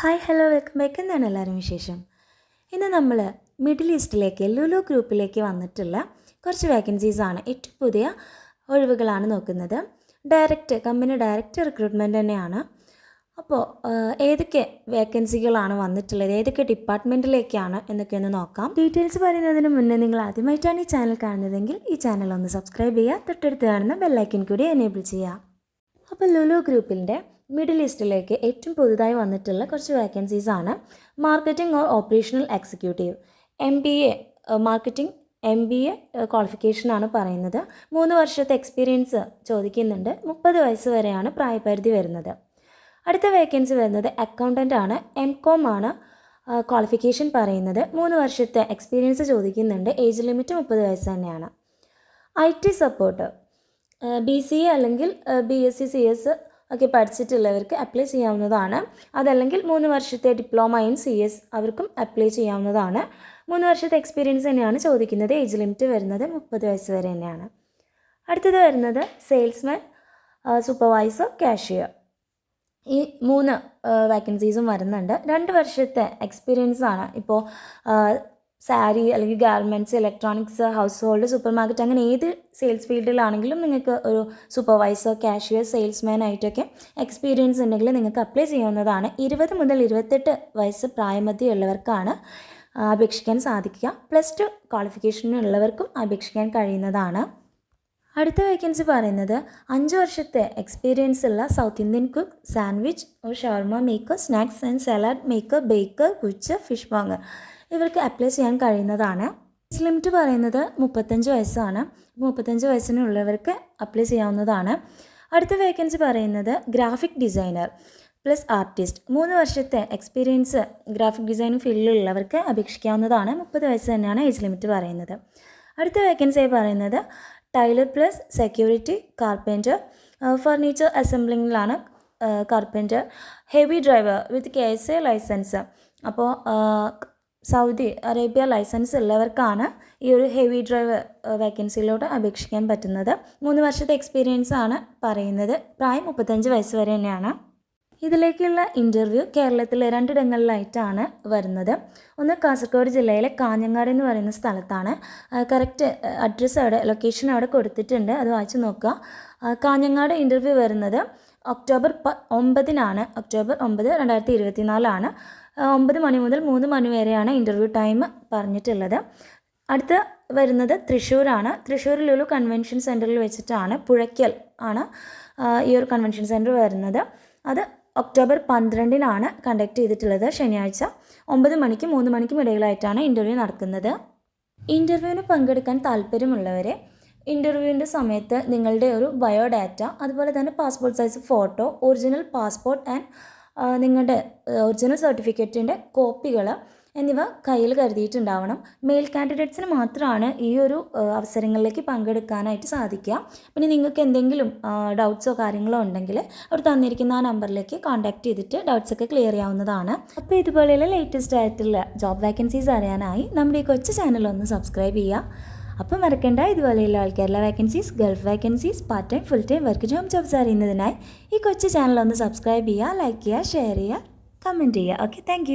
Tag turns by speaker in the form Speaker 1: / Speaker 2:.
Speaker 1: Hi hello welcome back. എന്നാണ് എല്ലാവരും വിശേഷം? ഇന്ന് നമ്മൾ മിഡിൽ ഈസ്റ്റിലേക്ക് ലുലു ഗ്രൂപ്പിലേക്ക് വന്നിട്ടുള്ള കുറച്ച് വേക്കൻസീസ് ആണ്. ഏറ്റവും പുതിയ ഒഴിവുകളാണ് നോക്കുന്നത്. ഡയറക്റ്റ് കമ്പനി ഡയറക്റ്റ് റിക്രൂട്ട്മെന്റ് തന്നെയാണ്. അപ്പോൾ ഏതൊക്കെ വേക്കൻസികളാണ് വന്നിട്ടുള്ളത്? ഏതൊക്കെ ഡിപ്പാർട്ട്മെന്റിലേക്കാണ് എന്നൊക്കെ ഒന്ന് നോക്കാം. ഡീറ്റെയിൽസ് പറയുന്നതിന് മുന്നേ നിങ്ങൾ ആദ്യമായിട്ടാണ് ഈ ചാനൽ കാണുന്നതെങ്കിൽ ഈ ചാനൽ ഒന്ന് സബ്സ്ക്രൈബ് ചെയ്യുക. തൊട്ടടുത്ത് കാണുന്ന ബെല്ലൈക്കൻ കൂടി എനേബിൾ ചെയ്യുക. അപ്പോൾ ലുലു ഗ്രൂപ്പിന്റെ മിഡിൽ ഈസ്റ്റിലേക്ക് ഏറ്റവും പുതുതായി വന്നിട്ടുള്ള കുറച്ച് വേക്കൻസീസ് ആണ്. Marketing or operational executive M B A marketing M B A ക്വാളിഫിക്കേഷനാണ് പറയുന്നത്. മൂന്ന് വർഷത്തെ എക്സ്പീരിയൻസ് ചോദിക്കുന്നുണ്ട്. മുപ്പത് വയസ്സ് വരെയാണ് പ്രായപരിധി വരുന്നത്. അടുത്ത വേക്കൻസി വരുന്നത് അക്കൗണ്ടന്റ് ആണ്. എം കോം ആണ് ക്വാളിഫിക്കേഷൻ പറയുന്നത്. മൂന്ന് വർഷത്തെ എക്സ്പീരിയൻസ് ചോദിക്കുന്നുണ്ട്. ഏജ് ലിമിറ്റ് മുപ്പത് വയസ്സ് തന്നെയാണ്. I T support B C A അല്ലെങ്കിൽ B S C C S ഒക്കെ പഠിച്ചിട്ടുള്ളവർക്ക് അപ്ലൈ ചെയ്യാവുന്നതാണ്. അതല്ലെങ്കിൽ മൂന്ന് വർഷത്തെ ഡിപ്ലോമ ഇൻ സി എസ് അവർക്കും അപ്ലൈ ചെയ്യാവുന്നതാണ്. മൂന്ന് വർഷത്തെ എക്സ്പീരിയൻസ് തന്നെയാണ് ചോദിക്കുന്നത്. ഏജ് ലിമിറ്റ് വരുന്നത് മുപ്പത് വയസ്സ് വരെ തന്നെയാണ്. അടുത്തത് വരുന്നത് സെയിൽസ്മാൻ സൂപ്പർവൈസർ കാഷ്യർ ഈ മൂന്ന് വാക്കൻസീസും വരുന്നുണ്ട്. രണ്ട് വർഷത്തെ എക്സ്പീരിയൻസ് ആണ് ഇപ്പോൾ സാരി അല്ലെങ്കിൽ garments electronics household supermarket അങ്ങനെ ഏത് സെയിൽസ് ഫീൽഡിലാണെങ്കിലും നിങ്ങൾക്ക് ഒരു സൂപ്പർവൈസർ കാഷ്യർ സെയിൽസ്മാൻ ആയിട്ടൊക്കെ എക്സ്പീരിയൻസ് ഉണ്ടെങ്കിൽ നിങ്ങൾക്ക് അപ്ലൈ ചെയ്യാവുന്നതാണ്. ഇരുപത് മുതൽ ഇരുപത്തെട്ട് വയസ്സ് പ്രായമധ്യമുള്ളവർക്കാണ് അപേക്ഷിക്കാൻ സാധിക്കുക. പ്ലസ് ടു ക്വാളിഫിക്കേഷനുള്ളവർക്കും അപേക്ഷിക്കാൻ കഴിയുന്നതാണ്. അടുത്ത വേക്കൻസി പറയുന്നത് അഞ്ച് വർഷത്തെ എക്സ്പീരിയൻസ് ഉള്ള സൗത്ത് ഇന്ത്യൻ കുക്ക് സാൻഡ്വിച്ച് ഒരു shawarma maker snacks and salad maker baker Cooch fish വാങ്ങർ ഇവർക്ക് അപ്ലൈ ചെയ്യാൻ കഴിയുന്നതാണ്. ലിമിറ്റ് പറയുന്നത് മുപ്പത്തഞ്ച് വയസ്സാണ്. മുപ്പത്തഞ്ച് വയസ്സിനുള്ളവർക്ക് അപ്ലൈ ചെയ്യാവുന്നതാണ്. അടുത്ത വേക്കൻസി പറയുന്നത് ഗ്രാഫിക് ഡിസൈനർ പ്ലസ് ആർട്ടിസ്റ്റ് മൂന്ന് വർഷത്തെ എക്സ്പീരിയൻസ് ഗ്രാഫിക് ഡിസൈനിങ് ഫീൽഡിലുള്ളവർക്ക് അപേക്ഷിക്കാവുന്നതാണ്. മുപ്പത് വയസ്സ് തന്നെയാണ് ഏജ് ലിമിറ്റ് പറയുന്നത്. അടുത്ത വേക്കൻസി പറയുന്നത് tailor plus security carpenter furniture അസംബ്ലിങ്ങിലാണ് carpenter heavy driver with K S A licence. അപ്പോൾ സൗദി അറേബ്യ ലൈസൻസ് ഉള്ളവർക്കാണ് ഈ ഒരു ഹെവി ഡ്രൈവ് വേക്കൻസിയിലോട്ട് അപേക്ഷിക്കാൻ പറ്റുന്നത്. മൂന്ന് വർഷത്തെ എക്സ്പീരിയൻസ് ആണ് പറയുന്നത്. പ്രായം മുപ്പത്തഞ്ച് വയസ്സ് വരെ തന്നെയാണ്. ഇതിലേക്കുള്ള ഇന്റർവ്യൂ കേരളത്തിലെ രണ്ടിടങ്ങളിലായിട്ടാണ് വരുന്നത്. ഒന്ന് കാസർഗോഡ് ജില്ലയിലെ കാഞ്ഞങ്ങാട് എന്ന് പറയുന്ന സ്ഥലത്താണ്. കറക്റ്റ് അഡ്രസ്സ് അവിടെ ലൊക്കേഷൻ അവിടെ കൊടുത്തിട്ടുണ്ട്. അത് വായിച്ചു നോക്കുക. കാഞ്ഞങ്ങാട് ഇന്റർവ്യൂ വരുന്നത് ഒക്ടോബർ പ ഒമ്പതിനാണ്. ഒക്ടോബർ ഒമ്പത് രണ്ടായിരത്തി ഇരുപത്തി നാലാണ് ഒമ്പത് മണി മുതൽ മൂന്ന് മണി വരെയാണ് ഇന്റർവ്യൂ ടൈം പറഞ്ഞിട്ടുള്ളത്. അടുത്ത വരുന്നത് തൃശ്ശൂരാണ്. തൃശ്ശൂർ ലുലു കൺവെൻഷൻ സെന്ററിൽ വെച്ചിട്ടാണ് പുഴയ്ക്കൽ ആണ് ഈ ഒരു കൺവെൻഷൻ സെന്റർ വരുന്നത്. അത് ഒക്ടോബർ പന്ത്രണ്ടിനാണ് കണ്ടക്ട് ചെയ്തിട്ടുള്ളത് ശനിയാഴ്ച ഒമ്പത് മണിക്കും മൂന്ന് മണിക്കും ഇടയിലായിട്ടാണ് ഇന്റർവ്യൂ നടക്കുന്നത്. ഇന്റർവ്യൂവിന് പങ്കെടുക്കാൻ താല്പര്യമുള്ളവരെ ഇന്റർവ്യൂവിന്റെ സമയത്ത് നിങ്ങളുടെ ഒരു ബയോഡാറ്റ അതുപോലെ തന്നെ passport size photo original passport and നിങ്ങളുടെ ഒറിജിനൽ സർട്ടിഫിക്കറ്റിന്റെ കോപ്പികൾ എന്നിവ കയ്യിൽ കരുതിയിട്ടുണ്ടാവണം. മെയിൽ കാൻഡിഡേറ്റ്സിന് മാത്രമാണ് ഈ ഒരു അവസരങ്ങളിലേക്ക് പങ്കെടുക്കാനായിട്ട് സാധിക്കുക. പിന്നെ നിങ്ങൾക്ക് എന്തെങ്കിലും ഡൗട്ട്സോ കാര്യങ്ങളോ ഉണ്ടെങ്കിൽ അവർ തന്നിരിക്കുന്ന ആ നമ്പറിലേക്ക് കോൺടാക്ട് ചെയ്തിട്ട് ഡൗട്ട്സ് ഒക്കെ ക്ലിയർ ചെയ്യാവുന്നതാണ്. അപ്പോൾ ഇതുപോലെയുള്ള ലേറ്റസ്റ്റ് ആയിട്ടുള്ള ജോബ് വേക്കൻസീസ് അറിയാനായി നമ്മുടെ ഈ കൊച്ചു ചാനൽ ഒന്ന് സബ്സ്ക്രൈബ് ചെയ്യുക. അപ്പം മറക്കേണ്ട ഇതുപോലെയുള്ള Kerala vacancies Gulf vacancies part time full time work job jobs അറിയുന്നതിനായി ഈ കൊച്ചു ചാനൽ ഒന്ന് സബ്സ്ക്രൈബ് ചെയ്യുക ലൈക്ക് ചെയ്യുക ഷെയർ ചെയ്യുക കമന്റ് ചെയ്യുക. Okay thank